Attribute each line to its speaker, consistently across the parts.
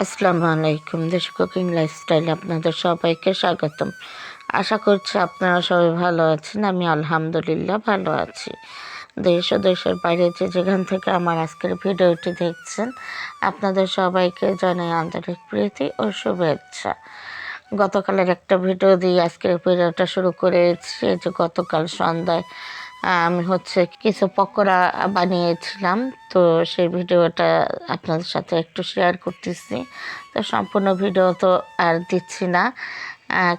Speaker 1: আসসালামু আলাইকুম। দেশ কুকিং লাইফস্টাইলে আপনাদের সবাইকে স্বাগতম। আশা করছি আপনারা সবাই ভালো আছেন, আমি আলহামদুলিল্লাহ ভালো আছি। দেশ ও দেশের বাইরে যে যেখান থেকে আমার আজকের ভিডিওটি দেখছেন, আপনাদের সবাইকে জানাই আন্তরিক প্রীতি ও শুভেচ্ছা। গতকালের একটা ভিডিও দিয়ে আজকের ভিডিওটা শুরু করেছি যে গতকাল সন্ধ্যায় আমি হচ্ছে কিছু পকোড়া বানিয়েছিলাম, তো সেই ভিডিওটা আপনাদের সাথে একটু শেয়ার করতেছি। তো সম্পূর্ণ ভিডিও তো আর দিচ্ছি না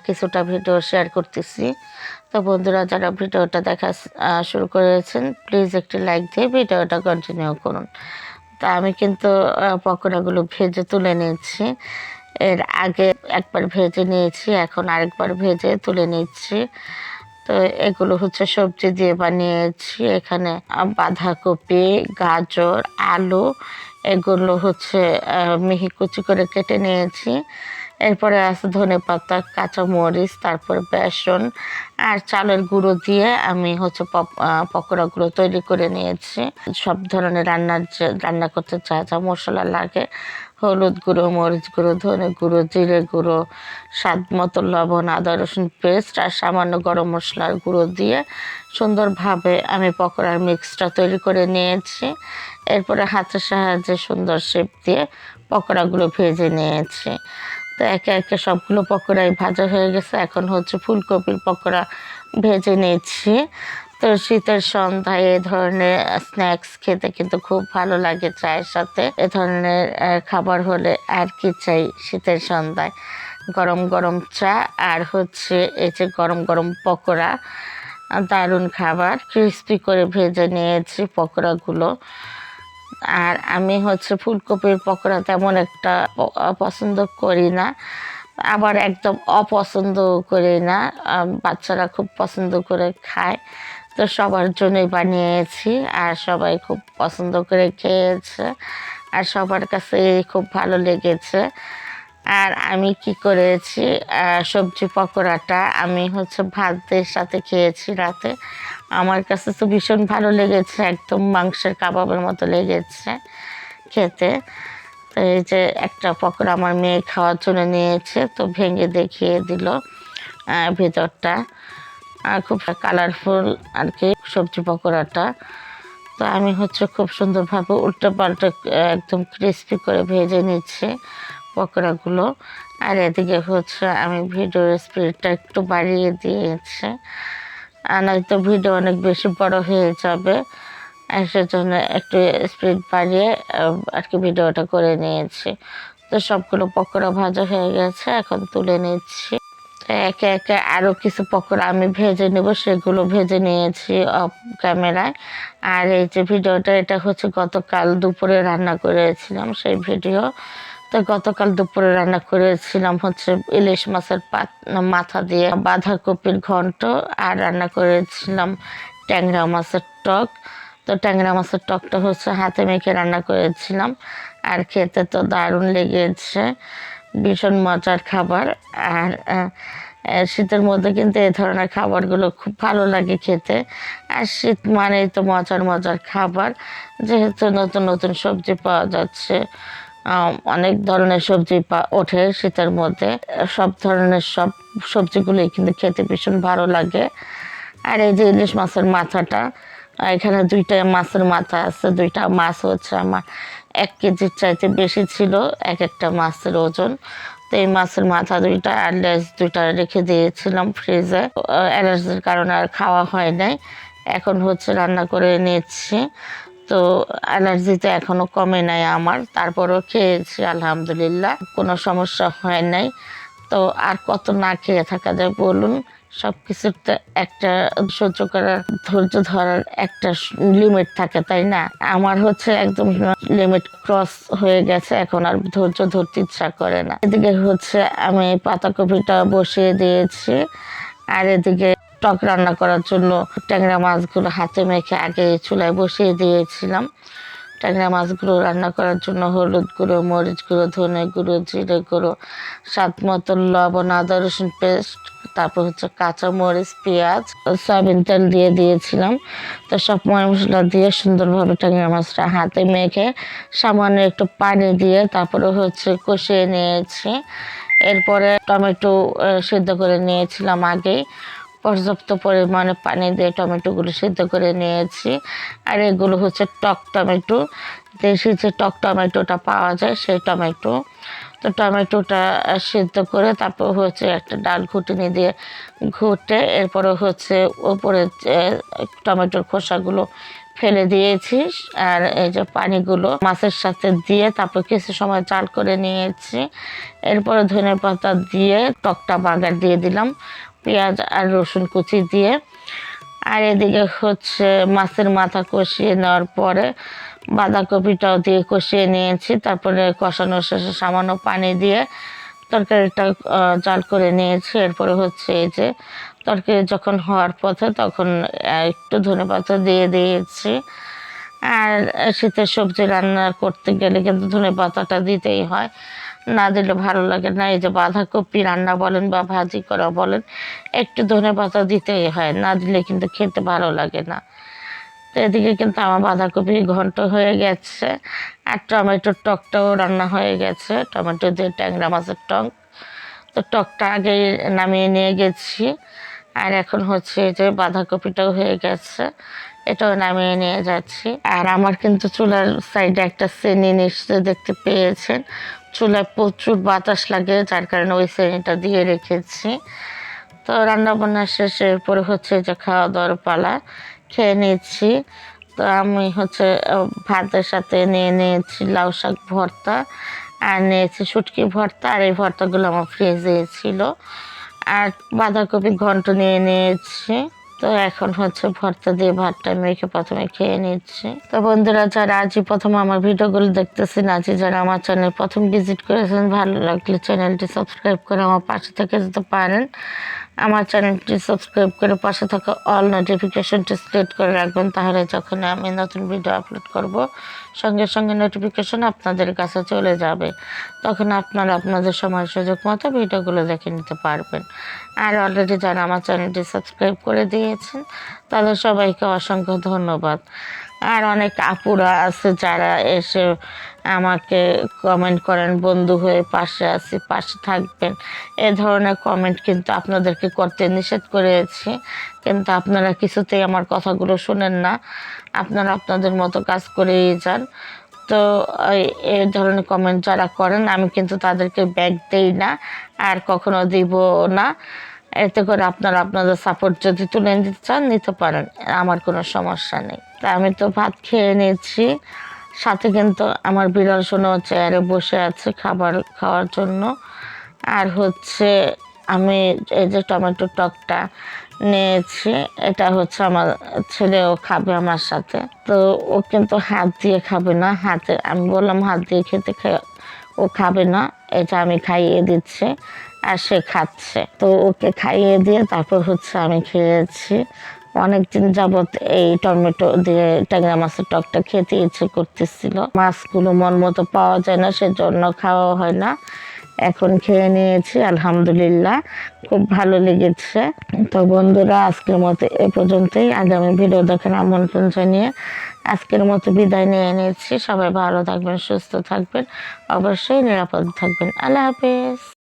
Speaker 1: কিছুটা ভিডিও শেয়ার করতেছি। তো বন্ধুরা, যারা ভিডিওটা দেখা শুরু করেছেন প্লিজ একটি লাইক দিয়ে ভিডিওটা কন্টিনিউ করুন। তা আমি কিন্তু পকোড়াগুলো ভেজে তুলে নিয়েছি। এর আগে একবার ভেজে নিয়েছি, এখন আরেকবার ভেজে তুলে নিচ্ছি। তো এগুলো হচ্ছে সবজি দিয়ে বানিয়েছি। এখানে বাঁধাকপি, গাজর, আলু, এগুলো হচ্ছে মিহি কুচি করে কেটে নিয়েছি। এরপরে আছে ধনে পাতা, কাঁচামরিচ, তারপর বেসন আর চালের গুঁড়ো দিয়ে আমি হচ্ছে পকোড়াগুলো তৈরি করে নিয়েছি। সব ধরনের রান্নার যে, রান্না করতে যা যা মশলা লাগে হলুদ গুঁড়ো, মরিচ গুঁড়ো, ধনে গুঁড়ো, জিরে গুঁড়ো, স্বাদ মতো লবণ, আদা, রসুন পেস্ট আর সামান্য গরম মশলার গুঁড়ো দিয়ে সুন্দরভাবে আমি পকোড়ার মিক্সটা তৈরি করে নিয়েছি। এরপরে হাতের সাহায্যে সুন্দর শেপ দিয়ে পকোড়াগুলো ভেজে নিয়েছি। তো একে একে সবগুলো পকোড়াই ভাজা হয়ে গেছে। এখন হচ্ছে ফুলকপির পকোড়া ভেজে নিচ্ছি। তো শীতের সন্ধ্যায় এ ধরনের স্ন্যাক্স খেতে কিন্তু খুব ভালো লাগে চায়ের সাথে। এ ধরনের খাবার হলে আর কি চাই শীতের সন্ধ্যায়? গরম গরম চা আর হচ্ছে এই যে গরম গরম পকোড়া দারুণ খাবার। ক্রিস্পি করে ভেজে নিয়েছি পকোড়াগুলো। আর আমি হচ্ছে ফুলকপির পকোড়া তেমন একটা পছন্দ করি না। আবার একদম অপছন্দ করি না। বাচ্চারা খুব পছন্দ করে খায়। তো সবার জন্যই বানিয়েছি আর সবাই খুব পছন্দ করে খেয়েছে আর সবার কাছে খুব ভালো লেগেছে। আর আমি কি করেছি সবজি পকোড়াটা আমি হচ্ছে ভাতের সাথে খেয়েছি রাতে। আমার কাছে তো ভীষণ ভালো লেগেছে, একদম মাংসের কাবাবের মতো লেগেছে খেতে। তো এই যে একটা পকোড়া আমার মেয়ে খাওয়ার জন্য নিয়েছে, তো ভেঙে দেখিয়ে দিল ভেতরটা। আর খুব কালারফুল আর কি সবজি পকোড়াটা। তো আমি হচ্ছে খুব সুন্দরভাবে উল্টো পাল্টা একদম ক্রিস্পি করে ভেজে নিচ্ছি পকোড়াগুলো। আর এদিকে হচ্ছে আমি ভিডিওর স্পিডটা একটু বাড়িয়ে দিয়েছি। আর নয়তো ভিডিও অনেক বেশি বড় হয়ে যাবে। সেজন্য একটু স্পিড বাড়িয়ে আর কি ভিডিওটা করে নিয়েছি। তো সবগুলো পকোড়া ভাজা হয়ে গেছে, এখন তুলে নিচ্ছি। একে একে আরও কিছু পকোড়া আমি ভেজে নেব, সেগুলো ভেজে নিয়েছি অফ ক্যামেরায়। আর এই যে ভিডিওটা, এটা হচ্ছে গতকাল দুপুরে রান্না করেছিলাম, সেই ভিডিও। তো গতকাল দুপুরে রান্না করেছিলাম হচ্ছে ইলিশ মাছের পাত মাথা দিয়ে বাঁধাকপির ঘন্ট, আর রান্না করেছিলাম ট্যাংরা মাছের টক। তো ট্যাংরা মাছের টকটা হচ্ছে হাতে মেখে রান্না করেছিলাম, আর খেতে তো দারুণ লেগেছে। ভীষণ মজার খাবার আর শীতের মধ্যে কিন্তু এই ধরনের খাবারগুলো খুব ভালো লাগে খেতে। আর শীত মানেই তো মজার মজার খাবার। যেহেতু নতুন নতুন সবজি পাওয়া যাচ্ছে অনেক ধরনের সবজি ওঠে শীতের মধ্যে। সব ধরনের সব সবজিগুলোই কিন্তু খেতে ভীষণ ভালো লাগে। আর এই যে ইলিশ মাছের মাথাটা এখানে দুইটা মাছের মাথা আছে, দুইটা মাছ হচ্ছে আমার এক কেজির চাইতে বেশি ছিল, এক একটা মাছের ওজন। তো এই মাছের মাথা দুইটা লেজ দুইটা রেখে দিয়েছিলাম ফ্রিজে। অ্যালার্জির কারণে আর খাওয়া হয় নাই। এখন হচ্ছে রান্না করে নিচ্ছি। তো অ্যালার্জি তো এখনও কমে নাই আমার। তারপরও খেয়েছি, আলহামদুলিল্লাহ। কোনো সমস্যা হয় নাই। তো আর কত না খেয়ে থাকা যায় বলুন? সব কিছুর তো একটা সহ্য করার, ধৈর্য ধরার একটা লিমিট থাকে, তাই না? আমার হচ্ছে একদম লিমিট ক্রস হয়ে গেছে, এখন আর ধৈর্য ধরতে ইচ্ছা করে না। এদিকে হচ্ছে আমি পাতাকপিটা বসিয়ে দিয়েছি, আর এদিকে টক রান্না করার জন্য ট্যাংরা মাছগুলো হাতে মেখে আগে চুলায় বসিয়ে দিয়েছিলাম। ট্যাংরা মাছগুলো রান্না করার জন্য হলুদ গুঁড়ো, মরিচ গুঁড়ো, ধনে গুঁড়ো, জিরে গুঁড়ো, স্বাদ মতো লবণ, আদা, রসুন পেস্ট, তারপর হচ্ছে কাঁচা মরিচ, পেঁয়াজ, সয়াবিন তেল দিয়ে দিয়েছিলাম। তো সব মশলা দিয়ে সুন্দরভাবে ট্যাংরা মাছটা হাতে মেখে সামান্য একটু পানি দিয়ে তারপরে হচ্ছে কষিয়ে নিয়েছি। এরপরে টমেটো সিদ্ধ করে নিয়েছিলাম আগেই। পর্যাপ্ত পরিমাণে পানি দিয়ে টমেটোগুলো সিদ্ধ করে নিয়েছি। আর এগুলো হচ্ছে টক টমেটো। দেশি যে টক টমেটোটা পাওয়া যায় সেই টমেটো। তো টমেটোটা সিদ্ধ করে তারপর হচ্ছে একটা ডাল ঘুটনি দিয়ে ঘুটে এরপরে হচ্ছে ওপরে টমেটোর খোসাগুলো ফেলে দিয়েছি। আর এই যে পানিগুলো মাছের সাথে দিয়ে তারপর কিছু সময় চাল করে নিয়েছি। এরপরে ধনে পাতা দিয়ে টকটা বাগার দিয়ে দিলাম। পেঁয়াজ আর রসুন কুচি দিয়ে। আর এদিকে হচ্ছে মাছের মাথা কষিয়ে নেওয়ার পরে বাঁধাকপিটাও দিয়ে কষিয়ে নিয়েছি। তারপরে কষানোর শেষে সামান্য পানি দিয়ে তরকারিটা জাল করে নিয়েছি। এরপরে হচ্ছে এই যে তরকারি যখন হওয়ার পথে তখন একটু ধনে পাতা দিয়ে দিয়েছি। আর শীতের সবজি রান্না করতে গেলে কিন্তু ধনে পাতাটা দিতেই হয়। না দিলে ভালো লাগে না। এই যে বাঁধাকপি রান্না বলেন বা ভাজি করা বলেন, একটু ধনে পাতা দিতেই হয়, না দিলে কিন্তু খেতে ভালো লাগে না। তো এদিকে কিন্তু আমার বাঁধাকপি ঘন্ট হয়ে গেছে আর টমেটোর টকটাও রান্না হয়ে গেছে। টমেটো দিয়ে ট্যাংরা মাছের টক। তো টকটা আগে নামিয়ে নিয়ে গেছি আর এখন হচ্ছে যে বাঁধাকপিটাও হয়ে গেছে, এটাও নামিয়ে নিয়ে যাচ্ছি। আর আমার কিন্তু চুলার সাইডে একটা শ্রেণি নিশ্চয় দেখতে পেয়েছেন চুলায় প্রচুর বাতাস লাগে, যার কারণে ওই শ্রেণীটা দিয়ে রেখেছি। তো রান্না বান্না শেষে পরে হচ্ছে যে খাওয়া দাওয়ার পালা খেয়ে নিয়েছি। তো আমি হচ্ছে ভাতের সাথে নিয়ে নিয়েছি লাউ শাক ভর্তা আর নিয়েছি শুটকি ভর্তা আর এই ভর্তাগুলো আমার ফ্রিজে ছিল। আর বাঁধাকপি ঘন্ট নিয়ে নিয়েছি। তো এখন হচ্ছে ভর্তা দিয়ে ভাতটা মেখে প্রথমে খেয়ে নিচ্ছি। তো বন্ধুরা, যারা আজই প্রথম আমার ভিডিওগুলো দেখতেছেন আজই যারা আমার চ্যানেল প্রথম ভিজিট করেছেন, ভালো লাগলে চ্যানেলটি সাবস্ক্রাইব করে আমার পাশে থেকে যেতে পারেন। আমার চ্যানেলটি সাবস্ক্রাইব করে পাশে থাকা অল নোটিফিকেশনটি সিলেক্ট করে রাখবেন, তাহলে যখন আমি নতুন ভিডিও আপলোড করব, সঙ্গে সঙ্গে নোটিফিকেশন আপনাদের কাছে চলে যাবে। তখন আপনারা আপনাদের সময়, সুযোগ মতো ভিডিওগুলো দেখে নিতে পারবেন। আর অলরেডি যারা আমার চ্যানেলটি সাবস্ক্রাইব করে দিয়েছেন, তাদের সবাইকে অসংখ্য ধন্যবাদ। আর অনেক আপুরা আছে যারা এসে আমাকে কমেন্ট করেন, বন্ধু হয়ে পাশে আছি, পাশে থাকবেন। এ ধরনের কমেন্ট কিন্তু আপনাদেরকে করতে নিষেধ করেছি। কিন্তু আপনারা কিছুতেই আমার কথাগুলো শোনেন না। আপনারা আপনাদের মতো কাজ করেই যান। তো এই ধরনের কমেন্ট যারা করেন, আমি কিন্তু তাদেরকে ব্যাগ দেই না, আর কখনো দিব না। এতে করে আপনারা আপনাদের সাপোর্ট যদি তুলে নিতে চান, নিতে পারেন। আমার কোনো সমস্যা নেই। তা আমি তো ভাত খেয়ে নিয়েছি। সাথে কিন্তু আমার বিড়াল শোনো চেয়ারে বসে আছে খাবার খাওয়ার জন্য। আর হচ্ছে আমি এই যে টমেটো টকটা নিয়েছি, এটা হচ্ছে আমার ছেলেও খাবে আমার সাথে। তো ও কিন্তু হাত দিয়ে খাবে না, হাতে আমি বললাম হাত দিয়ে খেতে ও খাবে না, এটা আমি খাইয়ে দিচ্ছি আর সে খাচ্ছে। তো ওকে খাইয়ে দিয়ে তারপর হচ্ছে আমি খেয়েছি। অনেকদিন যাবত এই টমেটো দিয়ে ট্যাংরা মাছের টকটা খেতে ইচ্ছে করতেছিল। মাছগুলো মন মতো পাওয়া যায় না, সেজন্য খাওয়া হয় না। এখন খেয়ে নিয়েছি, আলহামদুলিল্লাহ, খুব ভালো লেগেছে। তো বন্ধুরা, আজকের মতো এ পর্যন্তই। আগামী ভিডিও দেখার আমন্ত্রণ জানিয়ে আজকের মতো বিদায় নিয়ে নিয়েছি। সবাই ভালো থাকবেন, সুস্থ থাকবেন, অবশ্যই নিরাপদ থাকবেন। আল্লাহ হাফেজ।